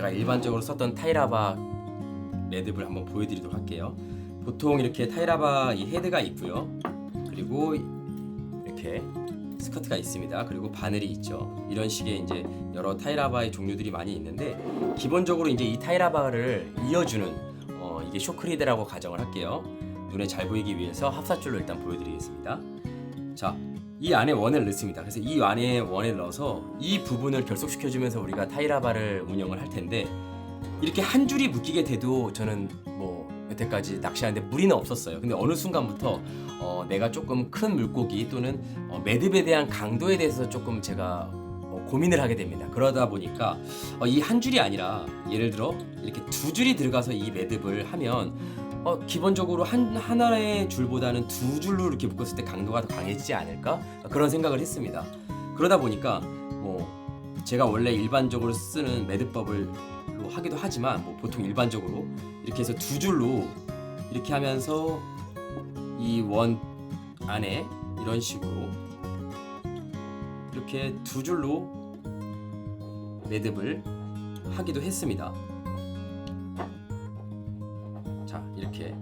제가 일반적으로 썼던 타이라바 매듭을 한번 보여드리도록 할게요. 보통 이렇게 타이라바 이 헤드가 있고요. 그리고 이렇게 스커트가 있습니다. 그리고 바늘이 있죠. 이런 식의 이제 여러 타이라바의 종류들이 많이 있는데 기본적으로 이제 이 타이라바를 이어주는 어, 이게 쇼크리드라고 가정을 할게요. 눈에 잘 보이기 위해서 합사줄로 일단 보여드리겠습니다. 자, 이 안에 원을 넣습니다. 그래서 이 안에 원을 넣어서 이 부분을 결속시켜주면서 우리가 타이라바를 운영을 할 텐데 이렇게 한 줄이 묶이게 돼도 저는 뭐 여태까지 낚시하는데 무리는 없었어요. 근데 어느 순간부터 어, 내가 조금 큰 물고기 또는 어, 매듭에 대한 강도에 대해서 조금 제가 어, 고민을 하게 됩니다. 그러다 보니까 어, 이 한 줄이 아니라 예를 들어 이렇게 두 줄이 들어가서 이 매듭을 하면 어, 기본적으로 한 하나의 줄보다는 두 줄로 이렇게 묶었을 때 강도가 더 강해지지 않을까 그런 생각을 했습니다. 그러다 보니까 뭐 제가 원래 일반적으로 쓰는 매듭법을 하기도 하지만 뭐 보통 일반적으로 이렇게 해서 두 줄로 이렇게 하면서 이 원 안에 이런 식으로 이렇게 두 줄로 매듭을 하기도 했습니다. 이렇게.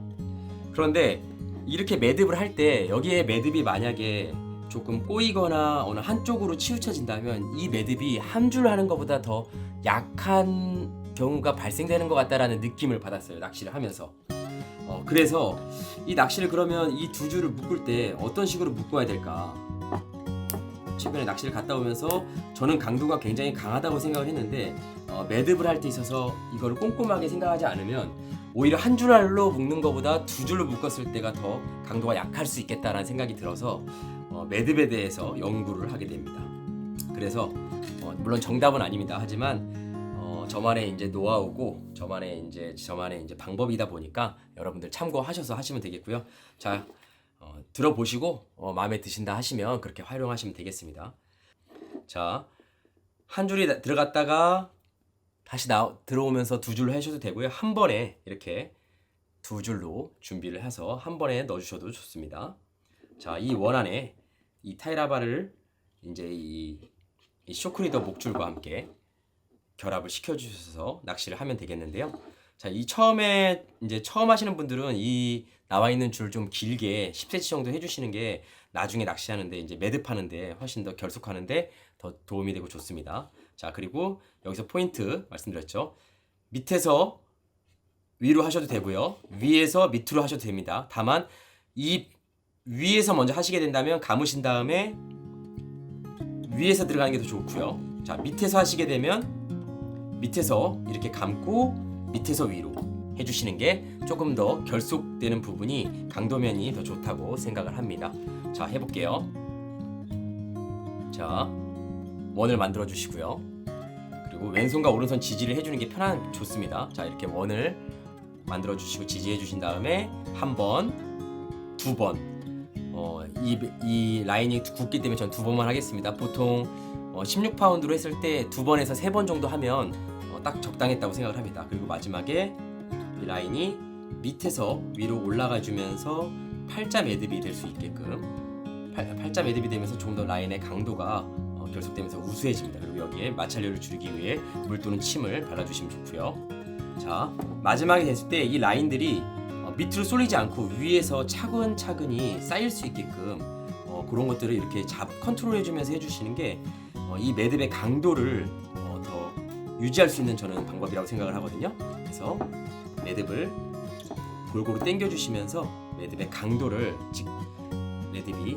그런데 이렇게 매듭을 할 때 여기에 매듭이 만약에 조금 꼬이거나 어느 한쪽으로 치우쳐진다면 이 매듭이 한 줄 하는 것보다 더 약한 경우가 발생되는 것 같다라는 느낌을 받았어요 낚시를 하면서. 어, 그래서 이 낚시를 그러면 이 두 줄을 묶을 때 어떤 식으로 묶어야 될까? 최근에 낚시를 갔다 오면서 저는 강도가 굉장히 강하다고 생각을 했는데 어, 매듭을 할 때 있어서 이거를 꼼꼼하게 생각하지 않으면 오히려 한 줄알로 묶는 것보다 두 줄로 묶었을 때가 더 강도가 약할 수 있겠다라는 생각이 들어서 어, 매듭에 대해서 연구를 하게 됩니다. 그래서 어, 물론 정답은 아닙니다. 하지만 어, 저만의 이제 노하우고 저만의 이제 저만의 이제 방법이다 보니까 여러분들 참고하셔서 하시면 되겠고요. 자 어, 들어보시고 어, 마음에 드신다 하시면 그렇게 활용하시면 되겠습니다. 자, 한 줄이 나- 들어갔다가 다시 나 들어오면서 두 줄로 하셔도 되고요. 한 번에 이렇게 두 줄로 준비를 해서 한 번에 넣어주셔도 좋습니다. 자, 이 원 안에 이 타이라바를 이제 이, 이 쇼크리더 목줄과 함께 결합을 시켜주셔서 낚시를 하면 되겠는데요. 자, 이 처음에 이제 처음 하시는 분들은 이 나와 있는 줄 좀 길게 10cm 정도 해주시는 게 나중에 낚시하는데 이제 매듭하는데 훨씬 더 결속하는데 더 도움이 되고 좋습니다. 자, 그리고 여기서 포인트 말씀드렸죠. 밑에서 위로 하셔도 되고요. 위에서 밑으로 하셔도 됩니다. 다만 이 위에서 먼저 하시게 된다면 감으신 다음에 위에서 들어가는 게 더 좋고요. 자, 밑에서 하시게 되면 밑에서 이렇게 감고 밑에서 위로 해주시는 게 조금 더 결속되는 부분이 강도면이 더 좋다고 생각을 합니다. 자, 해볼게요. 자, 원을 만들어 주시고요. 그리고 왼손과 오른손 지지를 해주는 게 편한 좋습니다. 자, 이렇게 원을 만들어 주시고 지지해 주신 다음에 한 번, 두 번. 어, 이, 이 라인이 굵기 때문에 전 두 번만 하겠습니다. 보통 어, 16파운드로 했을 때 두 번에서 세 번 정도 하면 어, 딱 적당했다고 생각을 합니다. 그리고 마지막에 이 라인이 밑에서 위로 올라가 주면서 팔자 매듭이 될 수 있게끔 팔, 팔자 매듭이 되면서 좀 더 라인의 강도가 어, 결속되면서 우수해집니다. 그리고 여기에 마찰력을 줄이기 위해 물 또는 침을 발라주시면 좋고요. 자 마지막에 됐을 때 이 라인들이 어, 밑으로 쏠리지 않고 위에서 차근차근히 쌓일 수 있게끔 어, 그런 것들을 이렇게 잡 컨트롤해주면서 해주시는 게 어, 이 매듭의 강도를 어, 더 유지할 수 있는 저는 방법이라고 생각을 하거든요. 그래서 매듭을 골고루 당겨주시면서 매듭의 강도를 즉 매듭이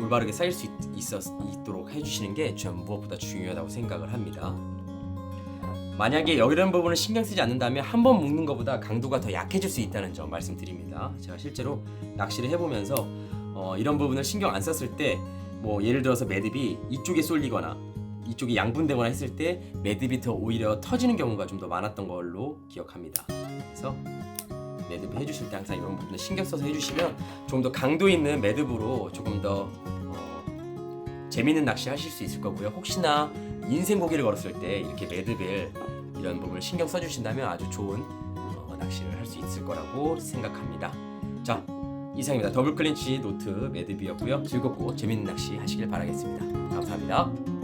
올바르게 쌓일 수 있, 있었, 있도록 해주시는 게전 무엇보다 중요하다고 생각을 합니다. 만약에 이런 부분을 신경 쓰지 않는다면 한 번 묶는 것보다 강도가 더 약해질 수 있다는 점 말씀드립니다. 제가 실제로 낚시를 해보면서 어, 이런 부분을 신경 안 썼을 때 뭐 예를 들어서 매듭이 이쪽에 쏠리거나 이쪽이 양분되거나 했을 때 매듭이 더 오히려 터지는 경우가 좀 더 많았던 걸로 기억합니다. 그래서 매듭 해주실 때 항상 이런 부분을 신경 써서 해주시면 좀 더 강도 있는 매듭으로 조금 더 어, 재밌는 낚시 하실 수 있을 거고요. 혹시나 인생 고기를 걸었을 때 이렇게 매듭을 이런 부분을 신경 써주신다면 아주 좋은 어, 낚시를 할 수 있을 거라고 생각합니다. 자 이상입니다. 더블 클린치 노트 매듭이었고요. 즐겁고 재밌는 낚시 하시길 바라겠습니다. 감사합니다.